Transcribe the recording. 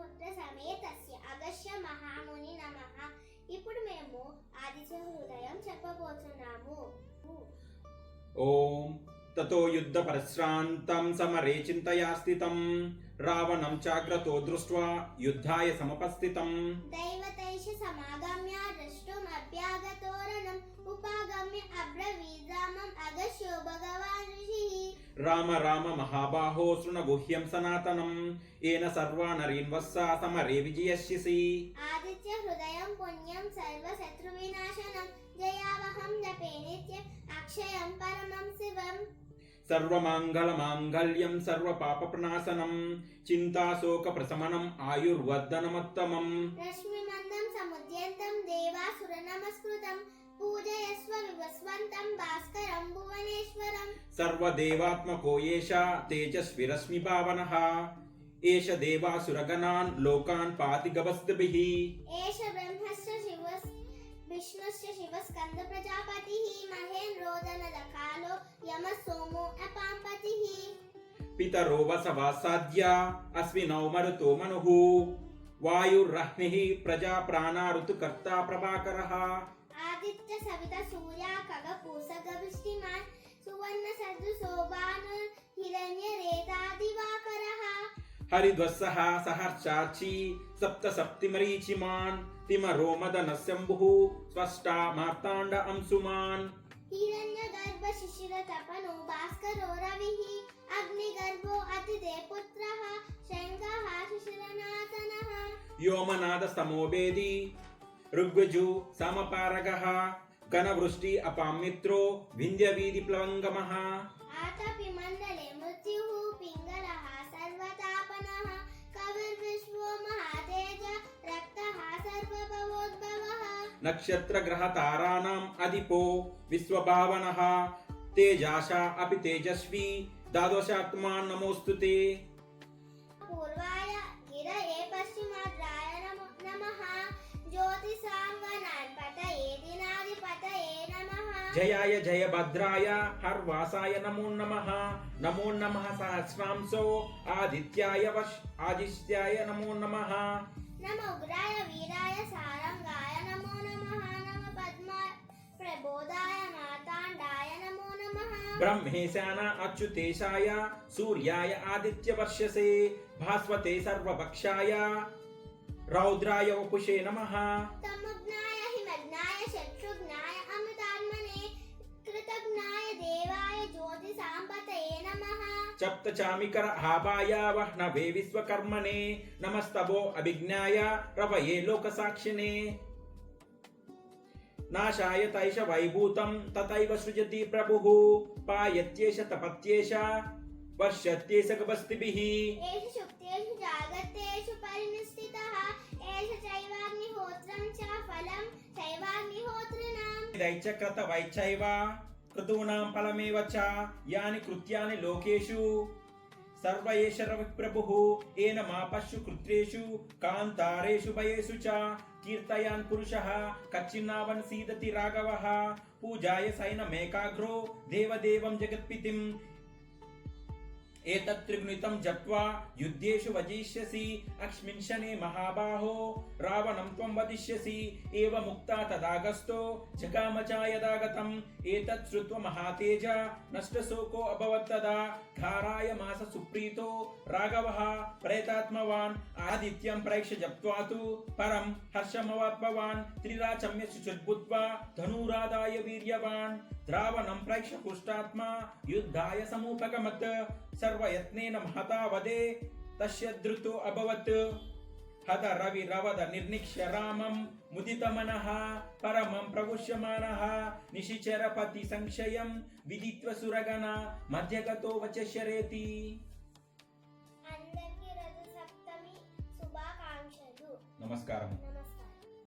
సూర్యపుత్ర సమేతస్య అగస్య మహాముని నమః. ఇప్పుడు మేము ఆదిత్య హృదయం చెప్పబోతున్నాము. ఓం తతో యుద్ధ పరిశ్రాంతం సమరే చింతయా స్థితం రావణం చాగ్రతో దృష్ట్వా యుద్ధాయ సమపస్థితం. దైవతైష సమాగమ్య ద్రష్టుమభ్యాగతోరణం ఉపాగమ్య అబ్రవీద్రామం రామ రామ మహాబాహో శృణగుహ్యం సనాతనం. ఏన సర్వా నరీన్ వస్సా సమరే విజయస్యసి. ఆదిత్య హృదయం పుణ్యం సర్వ శత్రు వినాశనం జయావహం జపే నిత్యం అక్షయం పరమం శివం. సర్వమాంగళమాంగళ్యం సర్వపాపప్రణాశనం ఆయుర్వర్ధనమత్తమం. రశ్మిమందం సముద్యంతం పూజయస్వ వివస్వంతం భాస్కరం భువనేశ్వరం. సర్వదేవాత్మకో ఏష తేజస్విరశ్మి పావనః ఏష దేవాసురగణాన్ లోకాన్ పాతి గవస్తిభిః ఏష బ్రహ్మస్య శివస్ విష్ణుశ్చ శివస్కంద ప్రజాపతిః మహేంద్రోదనద కాలో యమ సోమో అపాంపతిః పితరో వసవాసాద్య అస్మినౌ మరుతో మనుః వాయుర్రహ్నిః ప్రజా ప్రాణా ఋతుకర్తా ప్రభాకరः ఆదిత్య సవిత సూర్య ఖగ వృష్టిమాన్ హరిధ్వస్సః సహర్షార్చి సప్త సప్తిమరీచిమాన్ తిమరో మదనశంభుః స్వష్టా మార్తాండ అంశుమాన్ హిరణ్య గర్భ శిశిర తపను భాస్కరో రవిః అగ్ని గర్భో అతిదే పుత్రః శంఖః శిశిరనాథనః వ్యోమనాద సమోవేది ఋగ్వజు సమపారగः ఘనవృష్టి అపామిత్రో వింధ్యవీధి ప్లవంగమः ఆతపి మండలే మృత్యుః నక్షత్రగ్రహ తారాణం అధిపో విశ్వభావనః తేజాశ అపి తేజస్వి ద్వాదశాత్మా నమోస్తుతే పూర్వాయ గిరయే పశ్చిమాద్రాయ నమో నమః జ్యోతిసాంగనాన్ పతయే దినాధిపతయే నమః జయాయ జయభద్రాయ హర్వాసాయ నమో నమః నమో నమః సహస్రాంశో ఆదిత్యాయ వష్ ఆదిత్యాయ నమో నమః నమ ब्रह्मेशाना अच्युतेशाय सूर्याय आदित्यवर्षसे भास्वते सर्वभक्षाय। रौद्राय वपुषे नमः। तमुग्नाय हिमग्नाय शत्रुघ्नाय अमृतात्मने देवाय ज्योतिसाम्पतये नमः। सप्तचामिकर आभाय वह्नवे विश्वकर्मणे नमस्तवो अभिज्ञाय रवये लोकसाक्षिणे। నాశాయ తైష వైభూతం తథైవ సృజతి ప్రభుః పాయత్యేష తపత్యేష వర్షత్యేష గవస్తిభిః ఏషు శుక్తేషు జాగత్తేషు పరినిష్ఠితః ఏష చైవాగ్నిహోత్రం చ ఫలం చైవాగ్నిహోత్రిణాం దైత్యకృత వైచైవ కృతూనాం ఫలమేవ చ యాని కృత్యాని లోకేషు సర్వ ఏష రవిః ప్రభుః ఏన మా పశ్యు కృత్రేషు కాంతారేషు భయేషు చ కీర్తయాన్ పురుషः కచ్చిన్నావన్ సీదతి రాఘవः एतत्त्रिगुणितं जप्त्वा युद्धेषु वजिष्यसि। अक्ष्मिंशने महाबाहो, रावणं त्वं वदिष्यसि। एवमुक्ता तदागस्तो, जगामचायदागतम्। एतत् श्रुत्वा महातेज, नष्टशोको अभवत्तदा घारायमास सुप्रीतो, राघवः प्रयतात्मवान्। आदित्यं प्रैक्ष्य जप्त्वा तु परं हर्षमवात्मवान् त्रिराचम्य शुचुर्भूत्वा धनुरादाय वीर्यवान्। ద్రావణం ప్రైక్ష పుష్టాత్మా యుద్ధాయ సమూపగమత్ సర్వయత్నేన మహతా వదే తస్య ధృతో అభవత్. హత రవి రవద నిర్నిక్ష్య రామం ముదిత మనః పరమం ప్రవృశ్యమానః నిశిచరపతి సంశయం విదిత్వ సురగణ మధ్యగతో వచశరేతి నమస్కారం.